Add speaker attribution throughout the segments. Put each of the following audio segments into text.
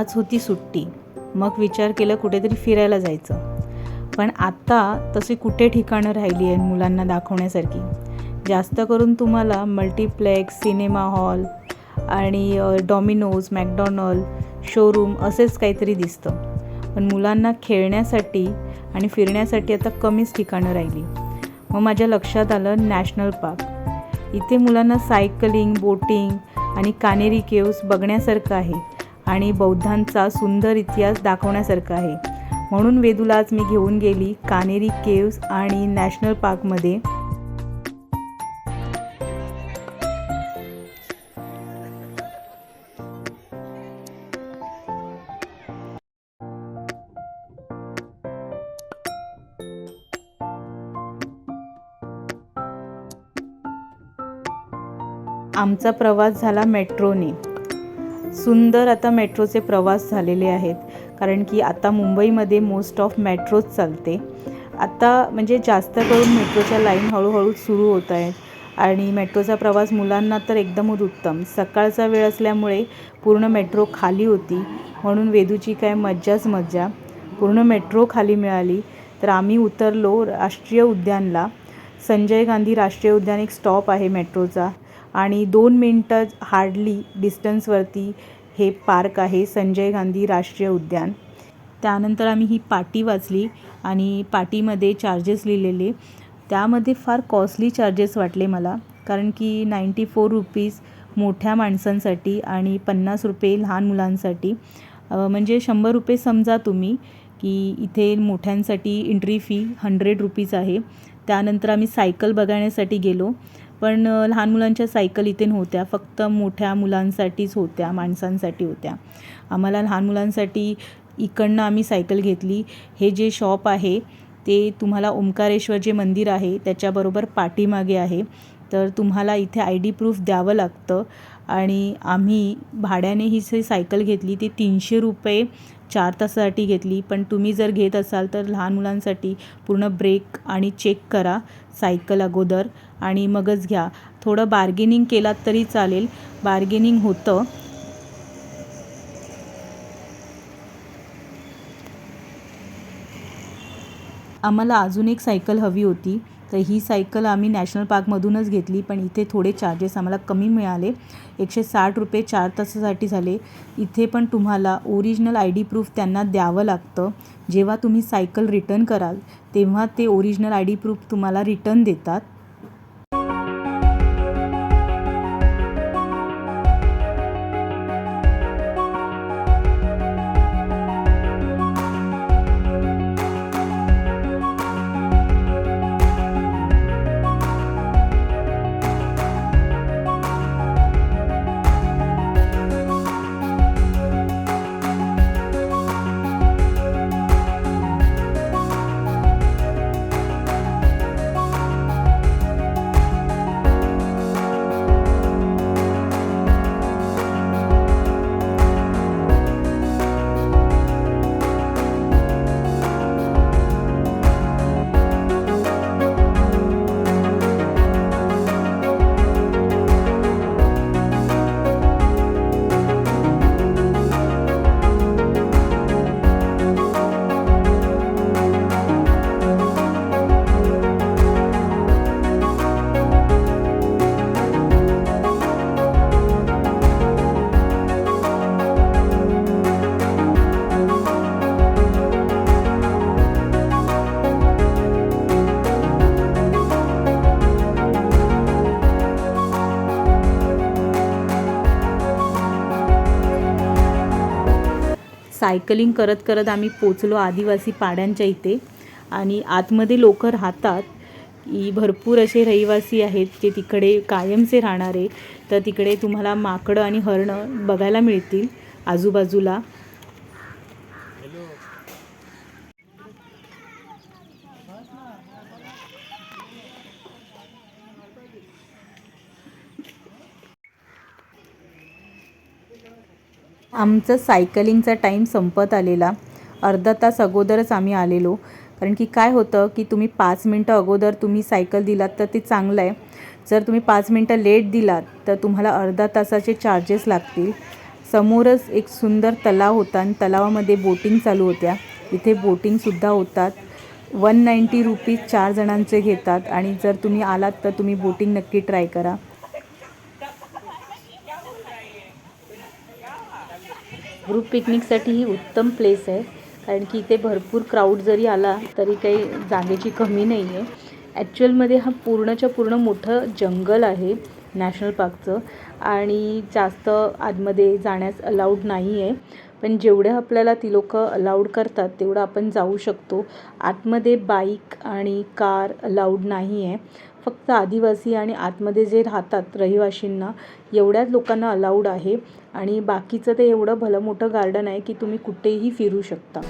Speaker 1: आज होती सुट्टी. मग विचार केलं कुठेतरी फिरायला जायचं. पण आत्ता तसे कुठे ठिकाणं राहिली आहेत मुलांना दाखवण्यासारखी? जास्त करून तुम्हाला मल्टिप्लेक्स सिनेमा हॉल आणि डॉमिनोज मॅकडॉनल्ड शोरूम असेच काहीतरी दिसतं. पण मुलांना खेळण्यासाठी आणि फिरण्यासाठी आता कमीच ठिकाणं राहिली. मग माझ्या लक्षात आलं नॅशनल पार्क. इथे मुलांना सायकलिंग बोटिंग आणि कानेरी केव्स बघण्यासारखं आहे. आणि बौद्धांचा सुंदर इतिहास दाखवण्यासारखा आहे. म्हणून वेदूला आज मी घेऊन गेली कानेरी केव्स आणि नॅशनल पार्कमध्ये. आमचा प्रवास झाला मेट्रोने. सुंदर आता मेट्रोचे प्रवास झालेले आहेत. कारण की आता मुंबईमध्ये मोस्ट ऑफ मेट्रोच चालते. आता म्हणजे जास्त करून मेट्रोच्या लाईन हळूहळू सुरू होत आहेत. आणि मेट्रोचा प्रवास मुलांना तर एकदमच उत्तम. सकाळचा वेळ असल्यामुळे पूर्ण मेट्रो खाली होती. म्हणून वेदूची काय मज्जाच मज्जा. पूर्ण मेट्रो खाली मिळाली. तर आम्ही उतरलो राष्ट्रीय उद्यानला. संजय गांधी राष्ट्रीय उद्यान एक स्टॉप आहे मेट्रोचा. आणि दोन मिनटं हार्डली डिस्टन्सवरती हे पार्क आहे संजय गांधी राष्ट्रीय उद्यान. त्यानंतर आम्ही ही पाटी वाचली आणि पाटीमध्ये चार्जेस लिहिलेले. त्यामध्ये फार कॉस्टली चार्जेस वाटले मला कारण की नाईंटी फोर रुपीज मोठ्या माणसांसाठी आणि पन्नास रुपये लहान मुलांसाठी. म्हणजे शंभर रुपये समजा तुम्ही की इथे मोठ्यांसाठी एंट्री फी हंड्रेड रुपीज आहे. त्यानंतर आम्ही सायकल बघण्यासाठी गेलो. पण लहान मुलांच्या सायकल इथे नव्हत्या फक्त मोठ्या मुलांसाठीच होत्या माणसांसाठी होत्या. आम्हाला लहान मुलांसाठी इकडनं आम्ही सायकल घेतली. हे जे शॉप आहे ते तुम्हाला ओंकारेश्वर जे मंदिर आहे त्याच्याबरोबर पाठीमागे आहे. तर तुम्हाला इथे आय डी प्रूफ द्यावं लागतं आणि आम्ही भाड्याने ही जी सायकल घेतली ती तीनशे रुपये चार तासासाठी घेतली. पण तुम्ही जर घेत असाल तर लहान मुलांसाठी पूर्ण ब्रेक आणि चेक करा सायकल अगोदर. आणि मगच घ्या. थोडं बार्गेनिंग केलात तरी चालेल. बार्गेनिंग होतं. आम्हाला अजून एक सायकल हवी होती. तर ही सायकल आम्ही नॅशनल पार्कमधूनच घेतली पण इथे थोडे चार्जेस आम्हाला कमी मिळाले. एकशे साठ रुपये चार तासासाठी झाले. इथे पण तुम्हाला ओरिजिनल आय डी प्रूफ त्यांना द्यावं लागतं. जेव्हा तुम्ही सायकल रिटर्न कराल तेव्हा ते ओरिजिनल आय डी प्रूफ तुम्हाला रिटर्न देतात. सायकलिंग करत करत आम्ही पोचलो आदिवासी पाड्यांच्या इथे. आणि आतमध्ये लोक राहतात. की भरपूर असे रहिवासी आहेत जे तिकडे कायमचे राहणारे. तर तिकडे तुम्हाला माकडं आणि हरणं बघायला मिळतील आजूबाजूला. आमचं सायकलिंगचा टाईम संपत आलेला. अर्धा तास अगोदरच आम्ही आलेलो. कारण की काय होतं की तुम्ही पाच मिनटं अगोदर तुम्ही सायकल दिलात तर ते चांगलं आहे. जर तुम्ही पाच मिनटं लेट दिलात तर तुम्हाला अर्धा तासाचे चार्जेस लागतील. समोरच एक सुंदर तलाव होता आणि तलावामध्ये बोटिंग चालू होत्या. इथे बोटिंगसुद्धा होतात. वन नाईंटी रुपीज चार जणांचे घेतात आणि जर तुम्ही आलात तर तुम्ही बोटिंग नक्की ट्राय करा. ग्रुप पिकनिकसाठी ही उत्तम प्लेस आहे. कारण की इथे भरपूर क्राऊड जरी आला तरी काही जागेची कमी नाही आहे ॲक्च्युअलमध्ये हा पूर्णच्या पूर्ण मोठं जंगल आहे नॅशनल पार्कचं आणि जास्त आतमध्ये जाण्यास अलाउड नाही आहे पण जेवढं आपल्याला ती लोक अलाउड करतात तेवढं आपण जाऊ शकतो. आतमध्ये बाईक आणि कार अलाउड नाही आहे फक्त आदिवासी आणि आतमध्ये जे राहतात रहिवाशींना एवढ्याच लोकांना अलाउड आहे. आणि बाकीचं ते एवढं भलं मोठं गार्डन आहे की तुम्ही कुठेही फिरू शकता.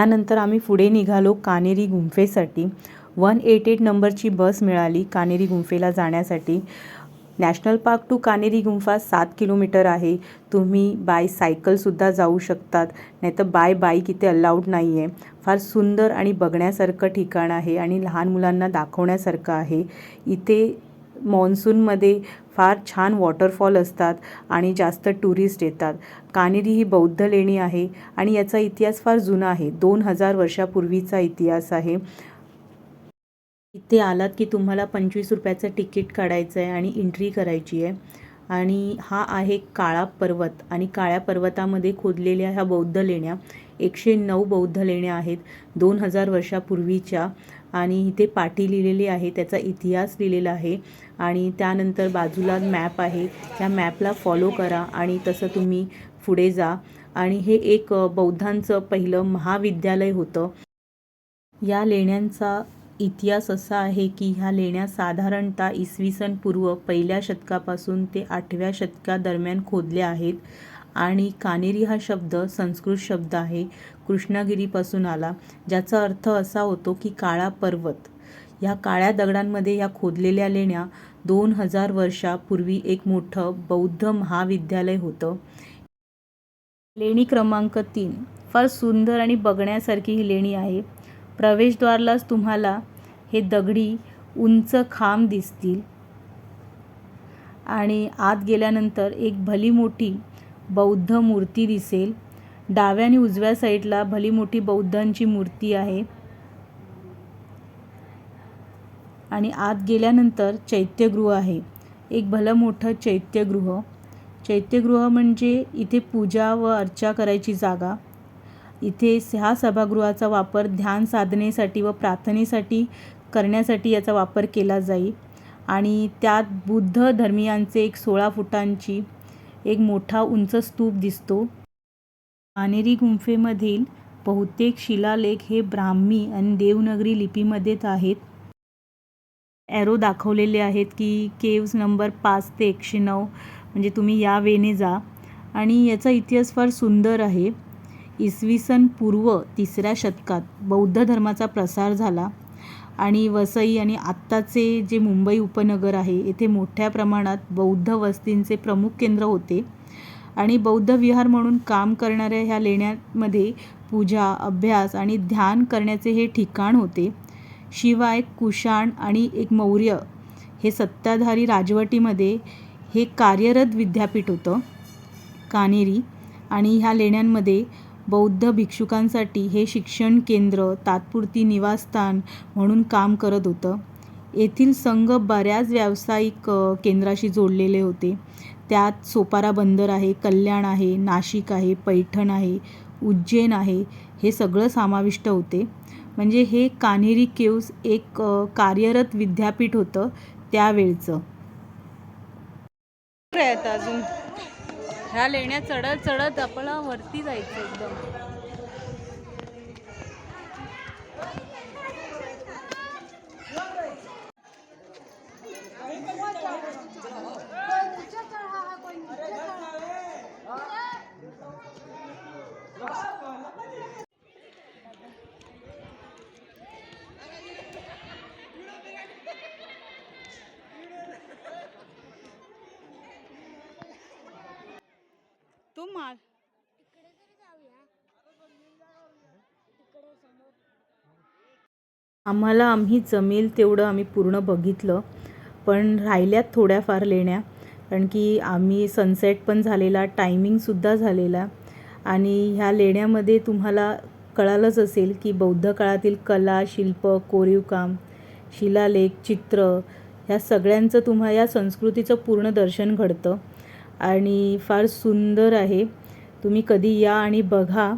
Speaker 1: यानंतर आम्ही पुढे निघालो कानेरी गुंफेसाठी. वन एट एट नंबरची बस मिळाली कानेरी गुंफेला जाण्यासाठी. नॅशनल पार्क टू कानेरी गुंफा सात किलोमीटर आहे. तुम्ही बाय सायकलसुद्धा जाऊ शकतात. नाहीतर बाय बाईक इथे अलाउड नाही आहे फार सुंदर आणि बघण्यासारखं ठिकाण आहे आणि लहान मुलांना दाखवण्यासारखं आहे. इथे मॉन्सूनमध्ये फार छान वॉटरफॉल असतात आणि जास्त टुरिस्ट येतात. कानेरी ही बौद्ध लेणी आहे आणि याचा इतिहास फार जुना आहे. दोन हजार वर्षापूर्वीचा इतिहास आहे. इथे आलात की तुम्हाला पंचवीस रुपयाचं तिकीट काढायचं आहे आणि एंट्री करायची आहे आणि हा आहे काळा पर्वत आणि काळ्या पर्वतामध्ये खोदलेल्या ह्या बौद्ध लेण्या. एकशे नऊ बौद्ध लेण्या आहेत. दोन हजार वर्षापूर्वीच्या. आणि इथे पाटी लिहिलेली आहे त्याचा इतिहास लिहिलेला आहे आणि त्यानंतर बाजूला मॅप आहे. त्या मॅपला फॉलो करा आणि तसं तुम्ही पुढे जा. आणि हे एक बौद्धांचं पहिलं महाविद्यालय होतं. या लेण्यांचा इतिहास असा आहे की ह्या लेण्या साधारणतः इसवी सन पूर्व पहिल्या शतकापासून ते आठव्या शतकादरम्यान खोदल्या आहेत. आणि कानेरी हा शब्द संस्कृत शब्द आहे. कृष्णागिरीपासून आला ज्याचा अर्थ असा होतो की काळा पर्वत. ह्या काळ्या दगडांमध्ये ह्या खोदलेल्या लेण्या दोन हजार वर्षापूर्वी एक मोठं बौद्ध महाविद्यालय होतं. लेणी क्रमांक तीन. फार सुंदर आणि बघण्यासारखी ही लेणी आहे. प्रवेशद्वारलाच तुम्हाला हे दगडी उंच खांब दिसतील. आणि आत गेल्यानंतर एक भली मोठी बौद्ध मूर्ती दिसेल. डाव्या आणि उजव्या साईडला भली मोठी बौद्धांची मूर्ती आहे. आणि आत गेल्यानंतर चैत्यगृह आहे. एक भलं मोठं चैत्यगृह. चैत्यगृह म्हणजे इथे पूजा व अर्चा करायची जागा. इथे ह्या सभागृहाचा वापर ध्यान साधनेसाठी व प्रार्थनेसाठी करण्यासाठी याचा वापर केला जाईल आणि त्यात बुद्ध धर्मियांचे एक सोळा फुटांची एक मोठा उंच स्तूप दिसतो. कानेरी गुंफेमधील बहुतेक शिलालेख हे ब्राह्मी आणि देवनगरी लिपीमध्येच आहेत. ॲरो दाखवलेले आहेत की केव्ज नंबर पाच ते एकशे नऊ म्हणजे तुम्ही या वेने जा. आणि याचा इतिहास फार सुंदर आहे. इसवी सन पूर्व तिसऱ्या शतकात बौद्ध धर्माचा प्रसार झाला. आणि वसई आणि आत्ताचे जे मुंबई उपनगर आहे येथे मोठ्या प्रमाणात बौद्ध वस्तींचे प्रमुख केंद्र होते. आणि बौद्ध विहार म्हणून काम करणाऱ्या ह्या लेण्यांमध्ये पूजा अभ्यास आणि ध्यान करण्याचे हे ठिकाण होते. शिवाय कुशाण आणि एक मौर्य हे सत्ताधारी राजवटीमध्ये हे कार्यरत विद्यापीठ होतं. कानेरी आणि ह्या लेण्यांमध्ये बौद्ध भिक्षुकांसाठी हे शिक्षण केंद्र तात्पुरती निवासस्थान म्हणून काम करत होतं. येथील संघ बऱ्याच व्यावसायिक केंद्राशी जोडलेले होते. त्यात सोपारा बंदर आहे कल्याण आहे नाशिक आहे पैठण आहे उज्जैन आहे हे सगळं समाविष्ट होते. म्हणजे हे कान्हेरी केव्स एक कार्यरत विद्यापीठ होतं त्यावेळचं. अजून. ह्या लेण्या चढत चढत आपल्याला वरती जायचं एकदम. माल आम्हाला आम्ही जमेल तेवढं आम्ही पूर्ण बघितलं पण राहिल्यात थोड्याफार लेण्या कारण की आम्ही सनसेट पण झालेला टायमिंगसुद्धा झालेला. आणि ह्या लेण्यामध्ये तुम्हाला कळालंच असेल की बौद्ध काळातील कला शिल्प कोरीवकाम शिलालेख चित्र ह्या सगळ्यांचं तुम्हा या संस्कृतीचं पूर्ण दर्शन घडतं. आणि फार सुंदर आहे. तुम्ही कधी या आणि बघा.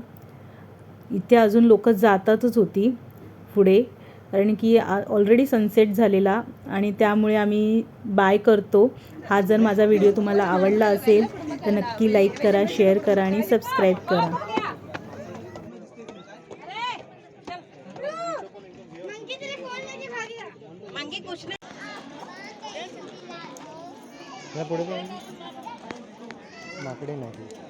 Speaker 1: इथे अजून लोक जातातच होती पुढे कारण की ऑलरेडी सनसेट झालेला आणि त्यामुळे आम्ही बाय करतो. हा जर माझा व्हिडिओ तुम्हाला आवडला असेल तर नक्की लाईक करा शेअर करा आणि सबस्क्राईब करा.
Speaker 2: पुढे माकडे नाही.